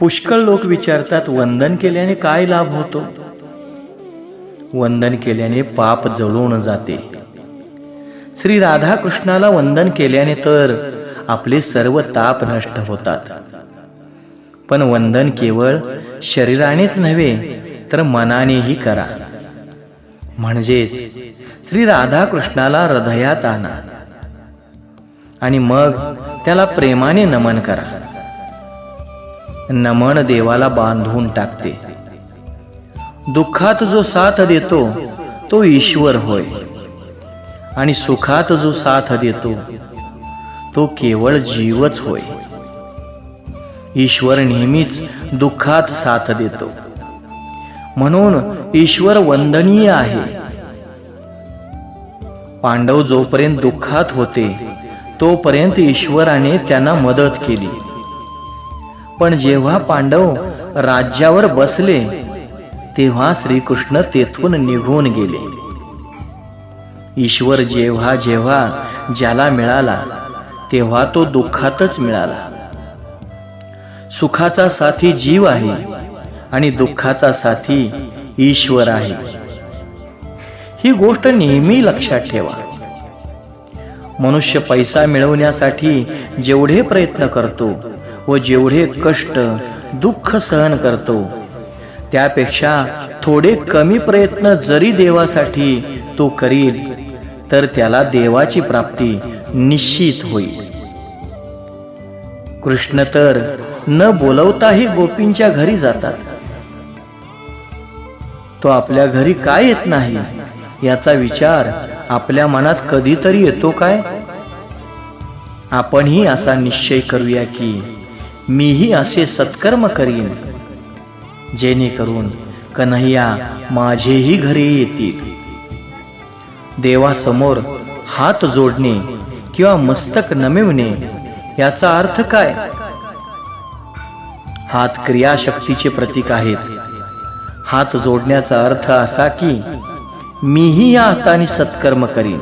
पुष्कळ लोक विचारतात वंदन केल्याने काय लाभ होतो? वंदन केल्याने पाप जळून जाते. श्री राधाकृष्णाला वंदन केल्याने तर आपले सर्व ताप नष्ट होतात. पण वंदन केवळ शरीरानेच नव्हे तर मनानेही करा. म्हणजेच श्री राधाकृष्णाला हृदयात आणा. आणि मग त्याला प्रेमाने नमन करा. नमन देवाला बांधून टाकते. दुःखात जो साथ देतो तो ईश्वर होय. आणि सुखात जो साथ देतो तो केवळ जीवच होय. ईश्वर नेहमीच दुःखात साथ देतो. म्हणून ईश्वर वंदनीय आहे. पांडव जोपर्यंत दुःखात होते तोपर्यंत ईश्वराने त्यांना मदत केली. पण जेव्हा पांडव राज्यावर बसले तेव्हा श्रीकृष्ण तेथून निघून गेले. ईश्वर जेव्हा जेव्हा ज्याला मिळाला तेव्हा तो दुःखातच मिळाला. सुखाचा साथी जीव आहे आणि दुःखाचा साथी ईश्वर आहे. ही गोष्ट नेहमी लक्षात ठेवा. मनुष्य पैसा मिळवण्यासाठी जेवढे प्रयत्न करतो व जेवढे कष्ट दुःख सहन करतो त्यापेक्षा थोडे कमी प्रयत्न जरी देवासाठी तो करील तर त्याला देवाची प्राप्ती निश्चित होईल. कृष्ण तर न बोलवताही गोपींच्या घरी जातात. तो आपल्या घरी काय येत नाही याचा विचार आपल्या मनात कधीतरी येतो काय? आपणही असा निश्चय करूया की मीही असे सत्कर्म करीन जेणेकरून कन्हैया माझेही घरी येतील. देवासमोर हात जोडणे किंवा मस्तक नमिवणे याचा अर्थ काय? हात क्रियाशक्तीचे प्रतीक आहेत. हात जोडण्याचा अर्थ असा की मीही या हाताने सत्कर्म करीन.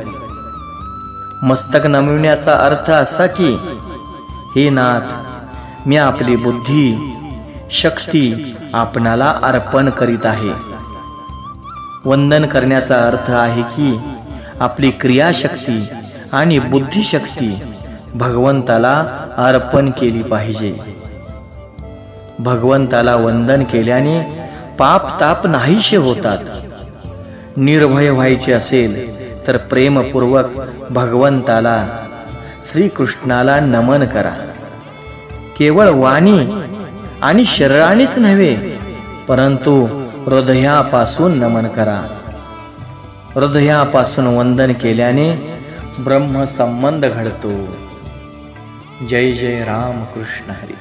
मस्तक नमविण्याचा अर्थ असा की हे नाथ मी आपली बुद्धी शक्ती आपणाला अर्पण करीत आहे. वंदन करण्याचा अर्थ आहे की आपली क्रियाशक्ती आणि बुद्धिशक्ती भगवंताला अर्पण केली पाहिजे. भगवंताला वंदन केल्याने पाप ताप नाहीशे होतात. निर्भय व्हायचे असेल तर प्रेमपूर्वक भगवंताला श्रीकृष्णाला नमन करा. केवळ वाणी आणि शरीरानेच नव्हे परंतु हृदयापासून नमन करा. हृदयापासून वंदन केल्याने ब्रह्म संबंध घडतो. जय जय राम कृष्ण हरी.